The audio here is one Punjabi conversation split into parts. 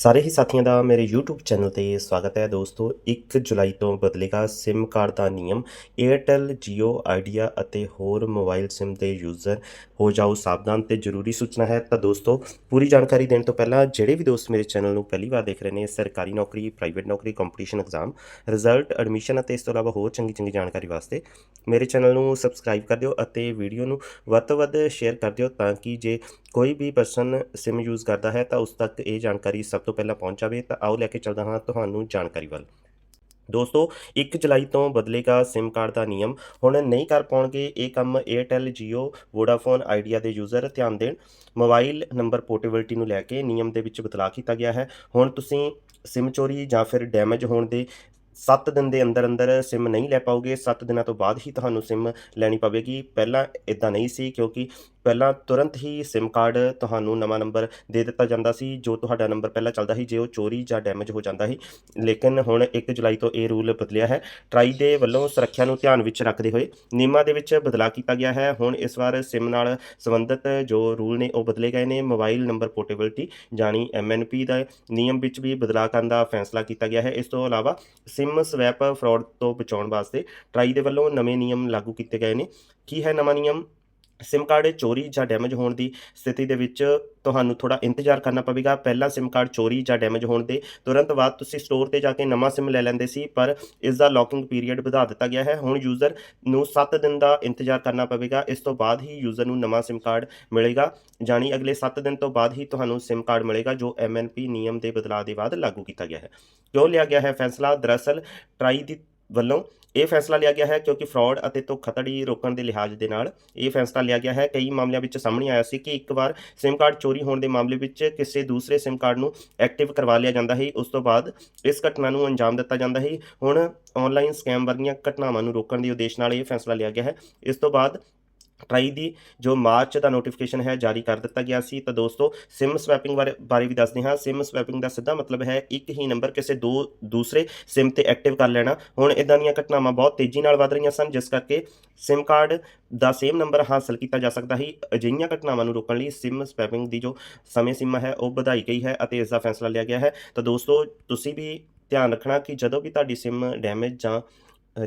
ਸਾਰੇ ਹੀ ਸਾਥੀਆਂ ਦਾ ਮੇਰੇ YouTube ਚੈਨਲ ਤੇ ਸਵਾਗਤ ਹੈ ਦੋਸਤੋ। 1 ਜੁਲਾਈ ਤੋਂ ਬਦਲੇਗਾ SIM ਕਾਰਡ ਦਾ ਨਿਯਮ। Airtel Jio Idea ਅਤੇ ਹੋਰ ਮੋਬਾਈਲ SIM ਦੇ ਯੂਜ਼ਰ ਹੋ ਜਾਓ ਸਾਵਧਾਨ ਤੇ ਜ਼ਰੂਰੀ ਸੂਚਨਾ ਹੈ। ਤਾਂ ਦੋਸਤੋ, ਪੂਰੀ ਜਾਣਕਾਰੀ ਦੇਣ ਤੋਂ ਪਹਿਲਾਂ ਜਿਹੜੇ ਵੀ ਦੋਸਤ ਮੇਰੇ ਚੈਨਲ ਨੂੰ ਪਹਿਲੀ ਵਾਰ ਦੇਖ ਰਹੇ ਨੇ, ਸਰਕਾਰੀ ਨੌਕਰੀ ਪ੍ਰਾਈਵੇਟ ਨੌਕਰੀ ਕੰਪੀਟੀਸ਼ਨ ਐਗਜ਼ਾਮ ਰਿਜ਼ਲਟ ਐਡਮਿਸ਼ਨ ਅਤੇ ਇਸ ਤੋਂ ਇਲਾਵਾ ਹੋਰ ਚੰਗੀ ਚੰਗੀ ਜਾਣਕਾਰੀ ਵਾਸਤੇ ਮੇਰੇ ਚੈਨਲ ਨੂੰ ਸਬਸਕ੍ਰਾਈਬ ਕਰ ਦਿਓ ਅਤੇ ਵੀਡੀਓ ਨੂੰ ਵੱਧ ਤੋਂ ਵੱਧ ਸ਼ੇਅਰ ਕਰ ਦਿਓ ਤਾਂ ਕਿ ਜੇ ਕੋਈ ਵੀ ਪਰਸਨ ਸਿਮ ਯੂਜ਼ ਕਰਦਾ ਹੈ ਤਾਂ ਉਸ ਤੱਕ ਇਹ ਜਾਣਕਾਰੀ ਸਭ ਤੋਂ ਪਹਿਲਾਂ ਪਹੁੰਚ ਜਾਵੇ ਤਾਂ ਆਓ ਲੈ ਕੇ ਚੱਲਦਾ ਹਾਂ ਤੁਹਾਨੂੰ ਜਾਣਕਾਰੀ ਵੱਲ। ਦੋਸਤੋ 1 ਜੁਲਾਈ ਤੋਂ ਬਦਲੇਗਾ SIM ਕਾਰਡ ਦਾ ਨਿਯਮ। ਹੁਣ ਨਹੀਂ ਕਰ ਪਾਉਣਗੇ ਇਹ ਕੰਮ Airtel, Jio, Vodafone, Idea ਦੇ ਯੂਜ਼ਰ ਧਿਆਨ ਦੇਣ। ਮੋਬਾਈਲ ਨੰਬਰ ਪੋਰਟੇਬਿਲਟੀ ਨੂੰ ਲੈ ਕੇ ਨਿਯਮ ਦੇ ਵਿੱਚ ਬਦਲਾਅ ਕੀਤਾ ਗਿਆ ਹੈ। ਹੁਣ ਤੁਸੀਂ SIM ਚੋਰੀ ਜਾਂ ਫਿਰ ਡੈਮੇਜ ਹੋਣ ਦੇ 7 ਦਿਨ ਦੇ ਅੰਦਰ ਅੰਦਰ SIM ਨਹੀਂ ਲੈ ਪਾਓਗੇ। 7 ਦਿਨਾਂ ਤੋਂ ਬਾਅਦ ਹੀ ਤੁਹਾਨੂੰ SIM ਲੈਣੀ ਪਵੇਗੀ। ਪਹਿਲਾਂ ਇਦਾਂ ਨਹੀਂ ਸੀ ਕਿਉਂਕਿ ਪਹਿਲਾਂ ਤੁਰੰਤ ਹੀ SIM ਕਾਰਡ ਤੁਹਾਨੂੰ ਨਵਾਂ ਨੰਬਰ ਦੇ ਦਿੱਤਾ ਜਾਂਦਾ ਸੀ, ਜੋ ਤੁਹਾਡਾ ਨੰਬਰ ਪਹਿਲਾਂ ਚੱਲਦਾ ਸੀ, ਜੇ ਉਹ ਚੋਰੀ ਜਾਂ ਡੈਮੇਜ ਹੋ ਜਾਂਦਾ ਸੀ। ਲੇਕਿਨ ਹੁਣ 1 ਜੁਲਾਈ ਤੋਂ ਇਹ ਰੂਲ ਬਦਲਿਆ ਹੈ। ਟਰਾਈ ਦੇ ਵੱਲੋਂ ਸੁਰੱਖਿਆ ਨੂੰ ਧਿਆਨ ਵਿੱਚ ਰੱਖਦੇ ਹੋਏ ਨਿਯਮਾਂ ਦੇ ਵਿੱਚ ਬਦਲਾਅ ਕੀਤਾ ਗਿਆ ਹੈ। ਹੁਣ ਇਸ ਵਾਰ SIM ਨਾਲ ਸੰਬੰਧਿਤ ਜੋ ਰੂਲ ਨੇ ਉਹ ਬਦਲੇ ਗਏ ਨੇ। ਮੋਬਾਈਲ ਨੰਬਰ ਪੋਰਟੇਬਿਲਿਟੀ ਜਾਨੀ MNP ਦਾ ਨਿਯਮ ਵਿੱਚ ਵੀ ਬਦਲਾਅ ਕਰਨ ਦਾ ਫੈਸਲਾ ਕੀਤਾ ਗਿਆ ਹੈ। ਇਸ ਤੋਂ ਇਲਾਵਾ SIM ਸਵੈਪ ਫਰਾਡ ਤੋਂ ਬਚਾਉਣ ਵਾਸਤੇ ਟਰਾਈ ਦੇ ਵੱਲੋਂ ਨਵੇਂ ਨਿਯਮ ਲਾਗੂ ਕੀਤੇ ਗਏ ਨੇ। ਕੀ ਹੈ ਨਵਾਂ ਨਿਯਮ? ਸਿਮ ਕਾਰਡ ਚੋਰੀ ਜਾਂ ਡੈਮੇਜ ਹੋਣ ਦੀ ਸਥਿਤੀ ਦੇ ਵਿੱਚ ਤੁਹਾਨੂੰ ਥੋੜਾ ਇੰਤਜ਼ਾਰ ਕਰਨਾ ਪਵੇਗਾ। ਪਹਿਲਾਂ SIM ਕਾਰਡ ਚੋਰੀ ਜਾਂ ਡੈਮੇਜ ਹੋਣ ਦੇ ਤੁਰੰਤ ਬਾਅਦ ਤੁਸੀਂ ਸਟੋਰ ਤੇ ਜਾ ਕੇ ਨਵਾਂ SIM ਲੈ ਲੈਂਦੇ ਸੀ, ਪਰ ਇਸ ਦਾ ਲੌਕਿੰਗ ਪੀਰੀਅਡ ਵਧਾ ਦਿੱਤਾ ਗਿਆ ਹੈ। ਹੁਣ ਯੂਜ਼ਰ ਨੂੰ 7 ਦਿਨ ਦਾ ਇੰਤਜ਼ਾਰ ਕਰਨਾ ਪਵੇਗਾ। ਇਸ ਤੋਂ ਬਾਅਦ ਹੀ ਯੂਜ਼ਰ ਨੂੰ ਨਵਾਂ SIM ਕਾਰਡ ਮਿਲੇਗਾ ਜਾਨੀ ਅਗਲੇ 7 ਦਿਨ ਤੋਂ ਬਾਅਦ ਹੀ ਤੁਹਾਨੂੰ SIM ਕਾਰਡ ਮਿਲੇਗਾ, ਜੋ MNP ਨਿਯਮ ਦੇ ਬਦਲਾਅ ਦੇ ਬਾਅਦ ਲਾਗੂ ਕੀਤਾ ਗਿਆ ਹੈ। ਕਿਉਂ ਲਿਆ ਗਿਆ ਹੈ ਫੈਸਲਾ? ਦਰਅਸਲ ਟਰਾਈ ਦੀ ਵੱਲੋਂ ਇਹ ਫੈਸਲਾ ਲਿਆ ਗਿਆ ਹੈ ਕਿਉਂਕਿ ਫਰਾਡ ਅਤੇ ਧੋਖਾਧੜੀ ਰੋਕਣ ਦੇ ਲਿਹਾਜ਼ ਦੇ ਨਾਲ ਇਹ ਫੈਸਲਾ ਲਿਆ ਗਿਆ ਹੈ। ਕਈ ਮਾਮਲਿਆਂ ਵਿੱਚ ਸਾਹਮਣੇ ਆਇਆ ਸੀ ਕਿ ਇੱਕ ਵਾਰ SIM ਕਾਰਡ ਚੋਰੀ ਹੋਣ ਦੇ ਮਾਮਲੇ ਵਿੱਚ ਕਿਸੇ ਦੂਸਰੇ SIM ਕਾਰਡ ਨੂੰ ਐਕਟਿਵ ਕਰਵਾ ਲਿਆ ਜਾਂਦਾ ਹੈ ਉਸ ਤੋਂ ਬਾਅਦ ਇਸ ਘਟਨਾ ਨੂੰ ਅੰਜਾਮ ਦਿੱਤਾ ਜਾਂਦਾ ਹੈ ਹੁਣ ਆਨਲਾਈਨ ਸਕੈਮ ਵਰਗੀਆਂ ਘਟਨਾਵਾਂ ਨੂੰ ਰੋਕਣ ਦੇ ਉਦੇਸ਼ ਨਾਲ ਇਹ ਫੈਸਲਾ ਲਿਆ ਗਿਆ ਹੈ। ਇਸ ਤੋਂ ਬਾਅਦ ਟਰਾਈ ਦੀ ਜੋ ਮਾਰਚ ਦਾ ਨੋਟੀਫਿਕੇਸ਼ਨ ਹੈ, ਜਾਰੀ ਕਰ ਦਿੱਤਾ ਗਿਆ ਸੀ। ਤਾਂ ਦੋਸਤੋ ਸਿਮ ਸਵੈਪਿੰਗ ਬਾਰੇ ਬਾਰੇ ਵੀ ਦੱਸਦੇ ਹਾਂ। ਸਿਮ ਸਵੈਪਿੰਗ ਦਾ ਸਿੱਧਾ ਮਤਲਬ ਹੈ, ਇੱਕ ਹੀ ਨੰਬਰ ਕਿਸੇ ਦੋ ਦੂਸਰੇ SIM ਤੇ ਐਕਟਿਵ ਕਰ ਲੈਣਾ। ਹੁਣ ਇਦਾਂ ਦੀਆਂ ਘਟਨਾਵਾਂ ਬਹੁਤ ਤੇਜ਼ੀ ਨਾਲ ਵਧ ਰਹੀਆਂ ਸਨ, ਜਿਸ ਕਰਕੇ ਸਿਮ ਕਾਰਡ ਦਾ ਸੇਮ ਨੰਬਰ ਹਾਸਲ ਕੀਤਾ ਜਾ ਸਕਦਾ ਸੀ। ਅਜਿਹੀਆਂ ਘਟਨਾਵਾਂ ਨੂੰ ਰੋਕਣ ਲਈ ਸਿਮ ਸਵੈਪਿੰਗ ਦੀ ਜੋ ਸਮੇਂ ਸੀਮਾ ਹੈ, ਉਹ ਵਧਾਈ ਗਈ ਹੈ ਅਤੇ ਇਸ ਦਾ ਫੈਸਲਾ ਲਿਆ ਗਿਆ ਹੈ। ਤਾਂ ਦੋਸਤੋ, ਤੁਸੀਂ ਵੀ ਧਿਆਨ ਰੱਖਣਾ ਕਿ ਜਦੋਂ ਵੀ ਤੁਹਾਡੀ ਸਿਮ ਡੈਮੇਜ ਜਾਂ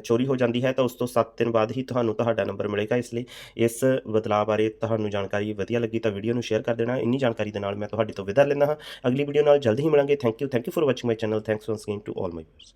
ਚੋਰੀ ਹੋ ਜਾਂਦੀ ਹੈ ਤਾਂ ਉਸ ਤੋਂ 7 ਦਿਨ ਬਾਅਦ ਹੀ ਤੁਹਾਨੂੰ ਤੁਹਾਡਾ ਨੰਬਰ ਮਿਲੇਗਾ। ਇਸ ਲਈ ਇਸ ਬਦਲਾਅ ਬਾਰੇ ਤੁਹਾਨੂੰ ਜਾਣਕਾਰੀ ਵਧੀਆ ਲੱਗੀ ਤਾਂ ਵੀਡੀਓ ਨੂੰ ਸ਼ੇਅਰ ਕਰ ਦੇਣਾ। ਇੰਨੀ ਜਾਣਕਾਰੀ ਦੇ ਨਾਲ ਮੈਂ ਤੁਹਾਡੇ ਤੋਂ ਵਿਦਾ ਲੈਂਦਾ ਹਾਂ। ਅਗਲੀ ਵੀਡੀਓ ਨਾਲ ਜਲਦੀ ਹੀ ਮਿਲਾਂਗੇ। Thank you thank you for watching my channel thanks once again to all my viewers